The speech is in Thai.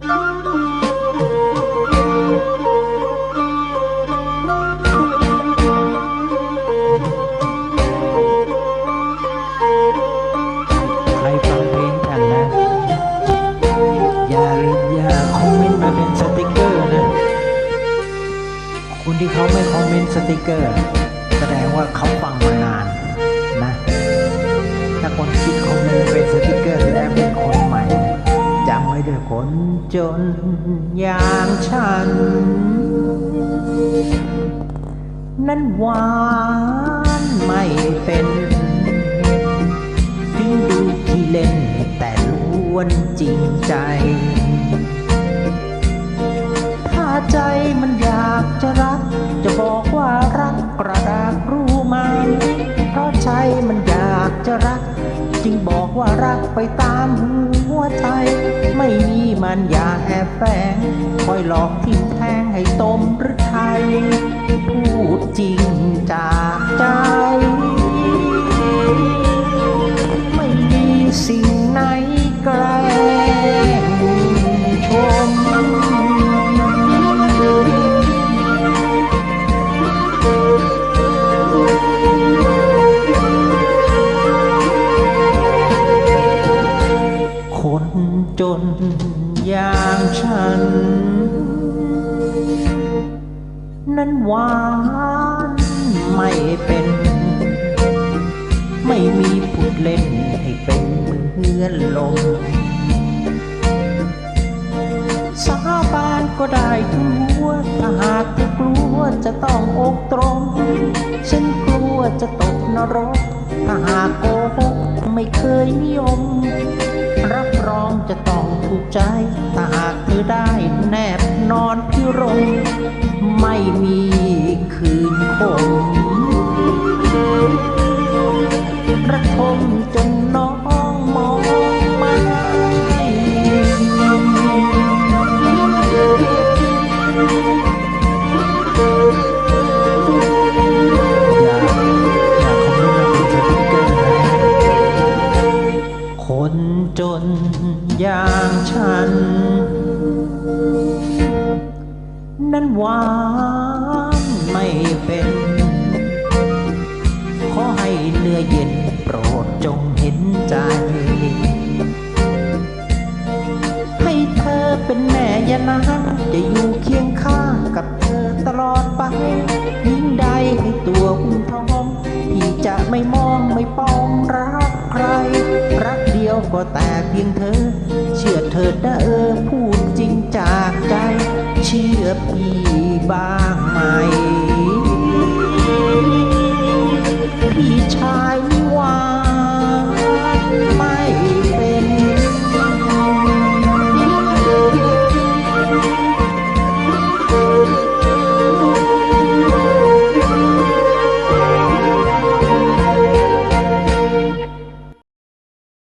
ใครฟังเพลงกันนะอย่าอย่าคอมเมนต์สติกเกอร์นะคนที่เขาไม่คอมเมนต์สติกเกอร์ แสดงว่าเขาฟังมานานนะ ถ้าคนคิดคอมเมนต์เป็น ด้วยคนจนอย่างฉัน นั้นหวานไม่เป็นถึงดูขี้เล่นแต่ล้วนจริงใจ ถ้าใจมันอยากจะรัก จะบอกว่ารักกระดากรู้ไหมเพราะใจมันอยากจะรัก จึงบอกว่ารักไปตามหัว่มันอย่าแอบแฝงคอยหลอกทิ้งแทงให้ต้มหรือไทย พูดจริงจากใจ ไม่มีสิ่งไหนแกล้งชม คนจน ฉัน นั้นหวานไม่เป็น ไม่มีพูดเล่นให้เป็นเหมือนลมสาบานก็ได้ทั่วถ้าหากเธอกลัวจะต้องอกตรง ฉันกลัวจะตกนรก ถ้าหากโกหกไม่เคยนิยม รับรองจะต้อง ถูกใจถ้าหากเธอได้แนบนอนพิรมไม่มีคืนคมระทมจนางฉัน นั้นหวานไม่เป็น ขอให้เนื้อเย็นโปรดจงเห็นใจ ให้เธอเป็นแม่ยานางจะอยู่เคียงข้างกับเธอตลอดไปยิ่งใดให้ตัวอุ่นท้องที่จะไม่มองไม่ปอง อพี่บ้างไหมพี่ชาย